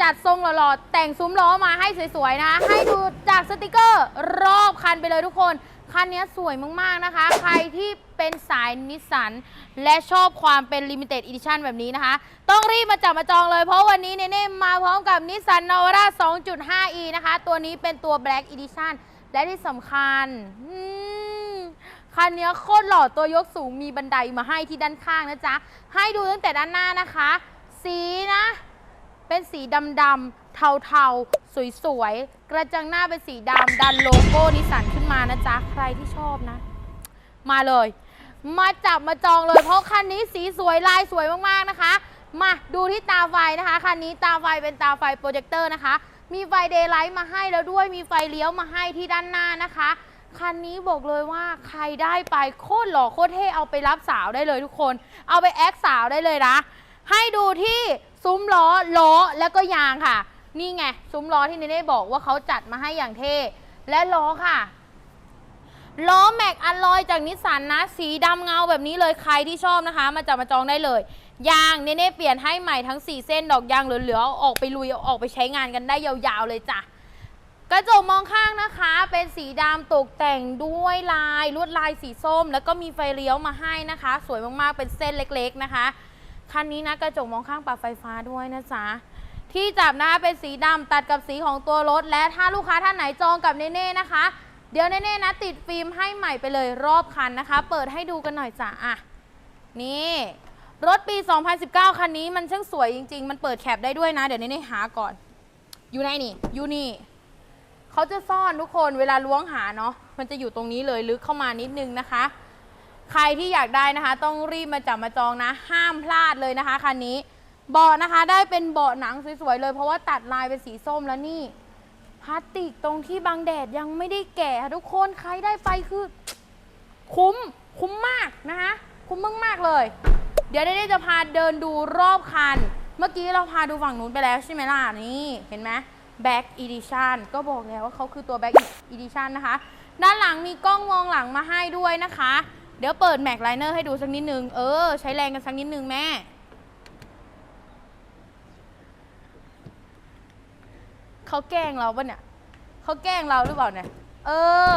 จัดทรงหล่อๆ แต่งซุ้มล้อมาให้สวยๆนะให้ดูจากสติกเกอร์รอบคันไปเลยทุกคน คันนี้สวยมากๆนะคะ ใครที่เป็นสายนิสสันและชอบความเป็น Limited Edition แบบนี้นะคะ ต้องรีบมาจับมาจองเลยเพราะวันนี้เนเน่มาพร้อมกับนิสสันนวาร่า 2.5e นะคะ ตัวนี้เป็นตัว Black Edition และที่สำคัญคันนี้โคตรหล่อตัวยกสูงมีบันไดมาให้ที่ด้านข้างนะจ๊ะ ให้ดูตั้งแต่ด้านหน้านะคะ สีนะ เป็นสีดำๆเทาๆ สวยๆ กระจังหน้าเป็นสีดำดันโลโก้นิสสันขึ้นมานะจ๊ะ ใครที่ชอบนะ มาเลย มาจับมาจองเลย เพราะคันนี้สีสวยลายสวยมากๆนะคะ มาดูที่ตาไฟนะคะ คันนี้ตาไฟเป็นตาไฟโปรเจคเตอร์นะคะ มีไฟเดย์ไลท์มาให้แล้วด้วย มีไฟเลี้ยวมาให้ที่ด้านหน้านะคะ คันนี้บอกเลยว่าใครได้ไปโคตรหล่อโคตรเท่เอาไปรับสาวได้เลยทุกคน เอาไปแอคสาวได้เลยนะ ให้ดูที่ ซุ้มล้อล้อแล้วก็ยางค่ะ นี่ไง ซุ้มล้อที่เนเน่บอกว่าเขาจัดมาให้อย่างเท่และล้อค่ะล้อแม็กอลลอยจากนิสสันนะ สีดำเงาแบบนี้เลยใครที่ชอบนะคะ มาจับมาจองได้เลย ยางเนเน่เปลี่ยนให้ใหม่ทั้ง 4 เส้นดอกยางเหลือๆออกไปลุยอออกไปใช้งานกันได้ยาวๆเลยจ้ะกระจกมองข้างนะคะ เป็นสีดำตกแต่งด้วยลายลวดลายสีส้ม แล้วก็มีไฟเลี้ยวมาให้นะคะ สวยมากๆเป็นเส้นเล็ก ๆนะคะ คันนี้นะกระจกมองข้างปรับไฟฟ้าด้วยนะจ๊ะที่จับนะคะเป็นสีดำตัดกับสีของตัวรถ และถ้าลูกค้าท่านไหนจองกับเน่ๆนะคะ เดี๋ยวเน่ๆนะติดฟิล์มให้ใหม่ไปเลยรอบคันนะคะ เปิดให้ดูกันหน่อยจ้ะอะนี่รถปี 2019 คันนี้มันช่างสวยจริง ๆ มันเปิดแคปได้ด้วยนะ เดี๋ยวเน่ๆหาก่อน อยู่ไหนนี่ อยู่นี่ เขาจะซ่อนทุกคนเวลาล้วงหาเนาะ มันจะอยู่ตรงนี้เลยลึกเข้ามานิดนึงนะคะ ใครที่อยากได้นะคะ ต้องรีบมาจับมาจองนะ ห้ามพลาดเลยนะคะคันนี้เบาะนะคะได้เป็นเบาะหนังสวยๆเลย เพราะว่าตัดลายเป็นสีส้มแล้วนี่พลาสติกตรงที่บังแดดยังไม่ได้แกะค่ะทุกคนใครได้ไปคือ คุ้มคุ้มมากนะคะคุ้มมากๆเลย เดี๋ยวได้จะพาเดินดูรอบคัน เมื่อกี้เราพาดูฝั่งนู้นไปแล้วใช่ไหมล่ะนี่เห็นไหม Back Edition ก็บอกแล้วว่าเขาคือตัว Back Edition นะคะ ด้านหลังมีกล้องมองหลังมาให้ด้วยนะคะ ดี๋ยวเปิด Mac Liner ให้ดูสักนิดนึง เออ ใช้แรงกันสักนิดนึงแม่ เขาแกล้งเราปะเนี่ย เขาแกล้งเราหรือเปล่าเนี่ย เออ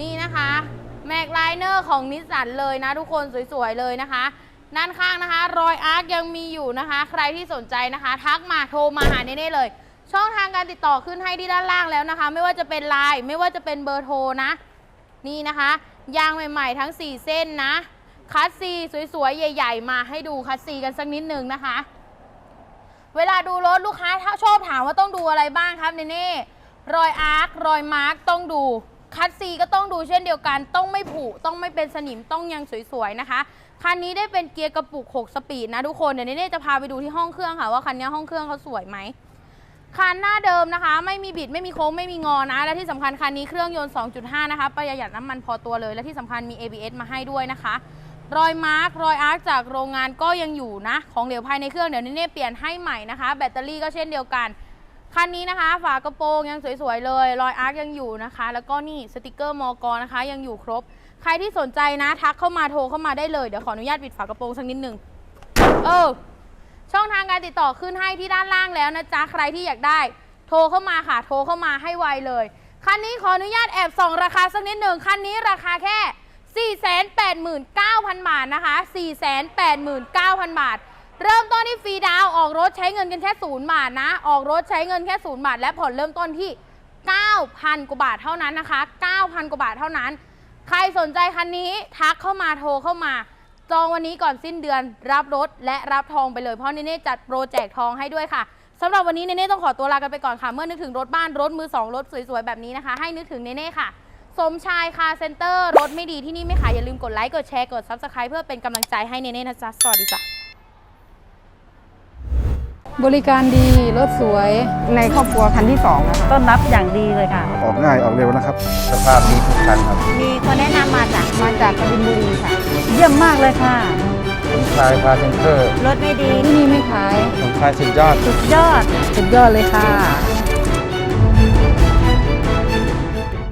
นี่นะคะแม็กไลเนอร์ของนิสสันเลยนะทุกคนสวยๆเลยนะคะด้านข้างนะคะ รอยอาร์คยังมีอยู่นะคะ ใครที่สนใจนะคะ ทักมาโทรมาหาเน่ๆเลย ช่องทางการติดต่อขึ้นให้ที่ด้านล่างแล้วนะคะ ไม่ว่าจะเป็นไลน์ไม่ว่าจะเป็นเบอร์โทรนะ นี่นะคะ ยางใหม่ ๆ ทั้ง 4 เส้นนะ คัสซีสวย ๆ ใหญ่ ๆ มาให้ดูคัสซีกันสักนิดหนึ่งนะคะ เวลาดูรถลูกค้าถ้าชอบถามว่าต้องดูอะไรบ้างครับเนเน่รอยอาร์ครอยมาร์กต้องดู คัดซีก็ต้องดูเช่นเดียวกัน ต้องไม่ผุต้องไม่เป็นสนิมต้องยังสวย ๆ นะคะคันนี้ได้เป็นเกียร์กระปุก 6 สปีดนะทุกคนเดี๋ยวเนเน่จะพาไปดูที่ห้องเครื่องค่ะว่าคันนี้ห้องเครื่องเขาสวยไหม คันหน้าเดิมนะคะ ไม่มีบิดไม่มีโค้งไม่มีงอนะ และที่สำคัญคันนี้เครื่องยนต์ 2.5 นะคะ ประหยัดน้ำมันพอตัวเลย และที่สำคัญมี ABS มาให้ด้วยนะคะ รอยมาร์กรอยอาร์คจากโรงงานก็ยังอยู่นะ ของเหลวภายในเครื่องเดี๋ยวนี้เนี่ยเปลี่ยนให้ใหม่นะคะ แบตเตอรี่ก็เช่นเดียวกันคันนี้นะคะ ฝากระโปรงยังสวยๆเลย รอยอาร์คยังอยู่นะคะ แล้วก็นี่สติกเกอร์มอกอนะคะ ยังอยู่ครบ ใครที่สนใจนะ ทักเข้ามาโทรเข้ามาได้เลย เดี๋ยวขออนุญาตปิดฝากระโปรงสักนิดหนึ่งเออ ช่องทางการติดต่อขึ้นให้ที่ด้านล่างแล้วนะจ๊ะใครที่อยากได้ โทรเข้ามาค่ะ โทรเข้ามาให้ไวเลย คันนี้ขออนุญาตแอบส่องราคาสักนิดหนึ่งคันนี้ราคาแค่ 489,000 บาทนะคะ 489,000 บาท เริ่มต้นที่ฟรีดาวออกรถใช้เงินกันแค่ศูนย์บาทนะ ออกรถใช้เงินแค่ศูนย์บาท และผ่อนเริ่มต้นที่ 9,000 กว่าบาทเท่านั้นนะคะ 9,000 กว่าบาทเท่านั้น ใครสนใจคันนี้ทักเข้ามาโทรเข้ามา จองวันนี้ก่อนสิ้นเดือนรับรถและรับทองไปเลยเพราะเนเน่จัดโปรแจกทองให้ด้วยค่ะสำหรับวันนี้เนเน่ต้องขอตัวลากันไปก่อนค่ะเมื่อนึกถึงรถบ้านรถมือสองรถสวยๆแบบนี้นะคะ ให้นึกถึงเนเน่ค่ะ สมชายคาร์เซ็นเตอร์รถไม่ดีที่นี่ไม่ขายอย่าลืมกดไลค์กดแชร์กด Subscribe เพื่อเป็นกำลังใจให้เนเน่นะจ๊ะสวัสดีจ้ะ บริการดีรถสวยในครอบครัวคันที่2นะคะต้อนรับอย่างดีเลยค่ะ ออกง่ายออกเร็วนะครับ สภาพดีทุกคันครับ มีคนแนะนำมาจากมาจากกบินบุรีค่ะ เยี่ยมมากเลยค่ะผมชายพาเซนเตอร์รถไม่ดีที่นี่ไม่ขายผมชายสุดยอด สุดยอด สุดยอดเลยค่ะ